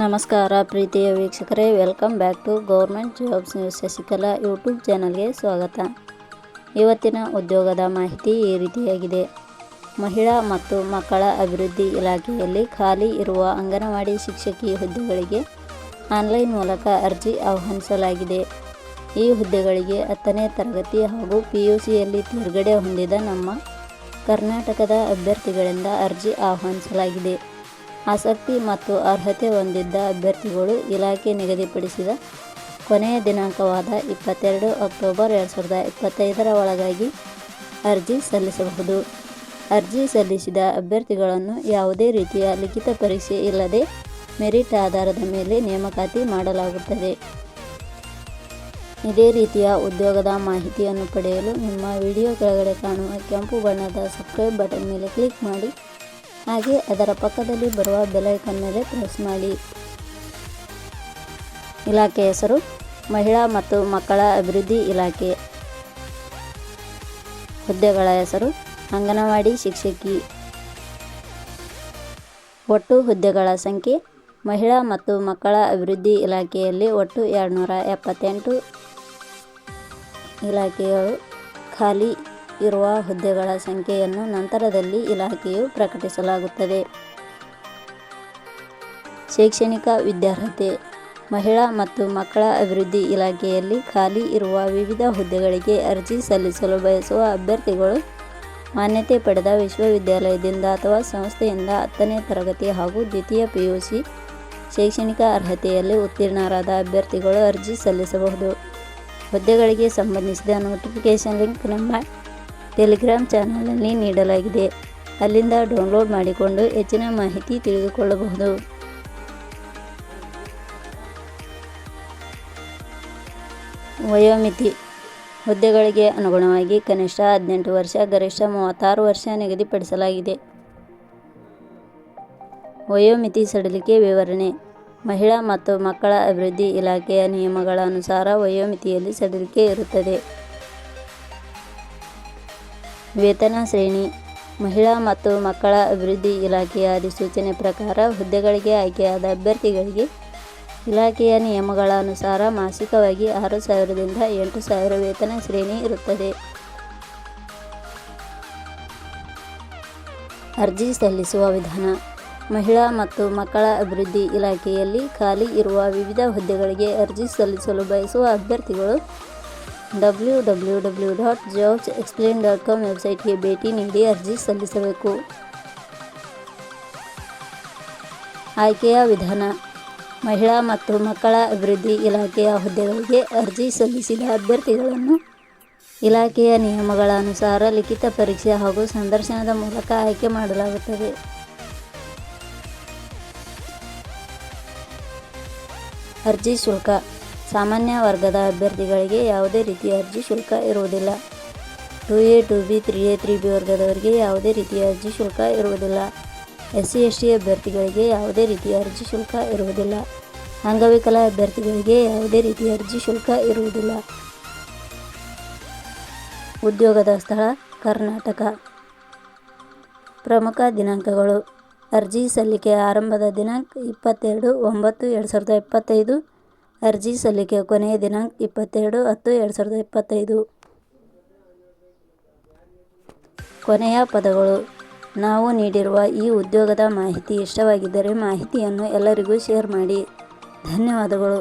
ನಮಸ್ಕಾರ ಪ್ರೀತಿಯ ವೀಕ್ಷಕರೇ welcome back to government jobs news Shashikala YouTube ಚಾನಲ್ಗೆ ಸ್ವಾಗತ. ಇವತ್ತಿನ ಉದ್ಯೋಗದ ಮಾಹಿತಿ ಈ ರೀತಿಯಾಗಿದೆ. ಮಹಿಳಾ ಮತ್ತು ಮಕ್ಕಳ ಅಭಿವೃದ್ಧಿ ಇಲಾಖೆಯಲ್ಲಿ ಖಾಲಿ ಇರುವ ಅಂಗನವಾಡಿ ಶಿಕ್ಷಕಿ ಹುದ್ದೆಗಳಿಗೆ ಆನ್ಲೈನ್ ಮೂಲಕ ಅರ್ಜಿ ಆಹ್ವಾನಿಸಲಾಗಿದೆ. ಈ ಹುದ್ದೆಗಳಿಗೆ ಹತ್ತನೇ ತರಗತಿ ಹಾಗೂ ಪಿ ಯು ಸಿಯಲ್ಲಿ ತೇರ್ಗಡೆ ಹೊಂದಿದ ನಮ್ಮ ಕರ್ನಾಟಕದ ಅಭ್ಯರ್ಥಿಗಳಿಂದ ಅರ್ಜಿ ಆಹ್ವಾನಿಸಲಾಗಿದೆ. ಆಸಕ್ತಿ ಮತ್ತು ಅರ್ಹತೆ ಹೊಂದಿದ್ದ ಅಭ್ಯರ್ಥಿಗಳು ಇಲಾಖೆ ನಿಗದಿಪಡಿಸಿದ ಕೊನೆಯ ದಿನಾಂಕವಾದ ಇಪ್ಪತ್ತೆರಡು ಅಕ್ಟೋಬರ್ ಎರಡು ಸಾವಿರದ ಇಪ್ಪತ್ತೈದರ ಒಳಗಾಗಿ ಅರ್ಜಿ ಸಲ್ಲಿಸಬಹುದು. ಅರ್ಜಿ ಸಲ್ಲಿಸಿದ ಅಭ್ಯರ್ಥಿಗಳನ್ನು ಯಾವುದೇ ರೀತಿಯ ಲಿಖಿತ ಪರೀಕ್ಷೆ ಇಲ್ಲದೆ ಮೆರಿಟ್ ಆಧಾರದ ಮೇಲೆ ನೇಮಕಾತಿ ಮಾಡಲಾಗುತ್ತದೆ. ಇದೇ ರೀತಿಯ ಉದ್ಯೋಗದ ಮಾಹಿತಿಯನ್ನು ಪಡೆಯಲು ನಿಮ್ಮ ವಿಡಿಯೋ ಕೆಳಗಡೆ ಕಾಣುವ ಕೆಂಪು ಬಣ್ಣದ ಸಬ್ಸ್ಕ್ರೈಬ್ ಬಟನ್ ಮೇಲೆ ಕ್ಲಿಕ್ ಮಾಡಿ. ಹಾಗೆ ಅದರ ಪಕ್ಕದಲ್ಲಿ ಬರುವ ಬೆಲೈಕನ್ ಮೇಲೆ ಪ್ರೆಸ್ ಮಾಡಿ. ಇಲಾಖೆ ಹೆಸರು, ಮಹಿಳಾ ಮತ್ತು ಮಕ್ಕಳ ಅಭಿವೃದ್ಧಿ ಇಲಾಖೆ. ಹುದ್ದೆಗಳ ಹೆಸರು, ಅಂಗನವಾಡಿ ಶಿಕ್ಷಕಿ. ಒಟ್ಟು ಹುದ್ದೆಗಳ ಸಂಖ್ಯೆ, ಮಹಿಳಾ ಮತ್ತು ಮಕ್ಕಳ ಅಭಿವೃದ್ಧಿ ಇಲಾಖೆಯಲ್ಲಿ ಒಟ್ಟು ಎರಡುನೂರ ಎಪ್ಪತ್ತೆಂಟು ಇಲಾಖೆಗಳು ಖಾಲಿ. ಇರುವ ಹುದ್ದೆಗಳ ಸಂಖ್ಯೆಯನ್ನು ನಂತರದಲ್ಲಿ ಇಲಾಖೆಯು ಪ್ರಕಟಿಸಲಾಗುತ್ತದೆ. ಶೈಕ್ಷಣಿಕ ವಿದ್ಯಾರ್ಹತೆ, ಮಹಿಳಾ ಮತ್ತು ಮಕ್ಕಳ ಅಭಿವೃದ್ಧಿ ಇಲಾಖೆಯಲ್ಲಿ ಖಾಲಿ ಇರುವ ವಿವಿಧ ಹುದ್ದೆಗಳಿಗೆ ಅರ್ಜಿ ಸಲ್ಲಿಸಲು ಬಯಸುವ ಅಭ್ಯರ್ಥಿಗಳು ಮಾನ್ಯತೆ ಪಡೆದ ವಿಶ್ವವಿದ್ಯಾಲಯದಿಂದ ಅಥವಾ ಸಂಸ್ಥೆಯಿಂದ ಹತ್ತನೇ ತರಗತಿ ಹಾಗೂ ದ್ವಿತೀಯ ಪಿಯುಸಿ ಶೈಕ್ಷಣಿಕ ಅರ್ಹತೆಯಲ್ಲಿ ಉತ್ತೀರ್ಣರಾದ ಅಭ್ಯರ್ಥಿಗಳು ಅರ್ಜಿ ಸಲ್ಲಿಸಬಹುದು. ಹುದ್ದೆಗಳಿಗೆ ಸಂಬಂಧಿಸಿದ ನೋಟಿಫಿಕೇಷನ್ ಲಿಂಕ್ ನಮ್ಮ ಟೆಲಿಗ್ರಾಮ್ ಚಾನಲ್ನಲ್ಲಿ ನೀಡಲಾಗಿದೆ. ಅಲ್ಲಿಂದ ಡೌನ್ಲೋಡ್ ಮಾಡಿಕೊಂಡು ಹೆಚ್ಚಿನ ಮಾಹಿತಿ ತಿಳಿದುಕೊಳ್ಳಬಹುದು. ವಯೋಮಿತಿ. ಹುದ್ದೆಗಳಿಗೆ ಅನುಗುಣವಾಗಿ ಕನಿಷ್ಠ ಹದಿನೆಂಟು ವರ್ಷ, ಗರಿಷ್ಠ ಮೂವತ್ತಾರು ವರ್ಷ ನಿಗದಿಪಡಿಸಲಾಗಿದೆ. ವಯೋಮಿತಿ ಸಡಿಲಿಕೆ ವಿವರಣೆ. ಮಹಿಳಾ ಮತ್ತು ಮಕ್ಕಳ ಅಭಿವೃದ್ಧಿ ಇಲಾಖೆಯ ನಿಯಮಗಳ ಅನುಸಾರ ವಯೋಮಿತಿಯಲ್ಲಿ ಸಡಿಲಿಕೆ ಇರುತ್ತದೆ. ವೇತನ ಶ್ರೇಣಿ, ಮಹಿಳಾ ಮತ್ತು ಮಕ್ಕಳ ಅಭಿವೃದ್ಧಿ ಇಲಾಖೆಯ ಅಧಿಸೂಚನೆ ಪ್ರಕಾರ ಹುದ್ದೆಗಳಿಗೆ ಆಯ್ಕೆಯಾದ ಅಭ್ಯರ್ಥಿಗಳಿಗೆ ಇಲಾಖೆಯ ನಿಯಮಗಳ ಅನುಸಾರ ಮಾಸಿಕವಾಗಿ ಆರು ಸಾವಿರದಿಂದ ಎಂಟು ಸಾವಿರ ವೇತನ ಶ್ರೇಣಿ ಇರುತ್ತದೆ. ಅರ್ಜಿ ಸಲ್ಲಿಸುವ ವಿಧಾನ. ಮಹಿಳಾ ಮತ್ತು ಮಕ್ಕಳ ಅಭಿವೃದ್ಧಿ ಇಲಾಖೆಯಲ್ಲಿ ಖಾಲಿ ಇರುವ ವಿವಿಧ ಹುದ್ದೆಗಳಿಗೆ ಅರ್ಜಿ ಸಲ್ಲಿಸಲು ಬಯಸುವ ಅಭ್ಯರ್ಥಿಗಳು W W W dot jobs explain dot com ವೆಬ್ಸೈಟ್ಗೆ ಭೇಟಿ ನೀಡಿ ಅರ್ಜಿ ಸಲ್ಲಿಸಬೇಕು. ಆಯ್ಕೆಯ ವಿಧಾನ, ಮಹಿಳಾ ಮತ್ತು ಮಕ್ಕಳ ಅಭಿವೃದ್ಧಿ ಇಲಾಖೆಯ ಹುದ್ದೆಗಳಿಗೆ ಅರ್ಜಿ ಸಲ್ಲಿಸಿದ ಅಭ್ಯರ್ಥಿಗಳನ್ನು ಇಲಾಖೆಯ ನಿಯಮಗಳ ಅನುಸಾರ ಲಿಖಿತ ಪರೀಕ್ಷೆ ಹಾಗೂ ಸಂದರ್ಶನದ ಮೂಲಕ ಆಯ್ಕೆ ಮಾಡಲಾಗುತ್ತದೆ. ಅರ್ಜಿ ಶುಲ್ಕ ಸಾಮಾನ್ಯ ವರ್ಗದ ಅಭ್ಯರ್ಥಿಗಳಿಗೆ ಯಾವುದೇ ರೀತಿಯ ಅರ್ಜಿ ಶುಲ್ಕ ಇರುವುದಿಲ್ಲ. Two A two B three A three B ವರ್ಗದವರಿಗೆ ಯಾವುದೇ ರೀತಿಯ ಅರ್ಜಿ ಶುಲ್ಕ ಇರುವುದಿಲ್ಲ. ಎಸ್ ಸಿ ಎಸ್ ಟಿ ಅಭ್ಯರ್ಥಿಗಳಿಗೆ ಯಾವುದೇ ರೀತಿಯ ಅರ್ಜಿ ಶುಲ್ಕ ಇರುವುದಿಲ್ಲ. ಅಂಗವಿಕಲ ಅಭ್ಯರ್ಥಿಗಳಿಗೆ ಯಾವುದೇ ರೀತಿಯ ಅರ್ಜಿ ಶುಲ್ಕ ಇರುವುದಿಲ್ಲ. ಉದ್ಯೋಗದ ಸ್ಥಳ, ಕರ್ನಾಟಕ. ಪ್ರಮುಖ ದಿನಾಂಕಗಳು. ಅರ್ಜಿ ಸಲ್ಲಿಕೆ ಆರಂಭದ ದಿನಾಂಕ ಇಪ್ಪತ್ತೆರಡು, ಒಂಬತ್ತು, ಎರಡು ಸಾವಿರದ ಇಪ್ಪತ್ತೈದು ಅರ್ಜಿ ಸಲ್ಲಿಕೆ ಕೊನೆಯ ದಿನಾಂಕ ಇಪ್ಪತ್ತೆರಡು ಹತ್ತು ಎರಡು ಸಾವಿರದ ಇಪ್ಪತ್ತೈದು. ಕೊನೆಯ ಪದಗಳು. ನಾವು ನೀಡಿರುವ ಈ ಉದ್ಯೋಗದ ಮಾಹಿತಿ ಇಷ್ಟವಾಗಿದ್ದರೆ ಮಾಹಿತಿಯನ್ನು ಎಲ್ಲರಿಗೂ ಶೇರ್ ಮಾಡಿ. ಧನ್ಯವಾದಗಳು.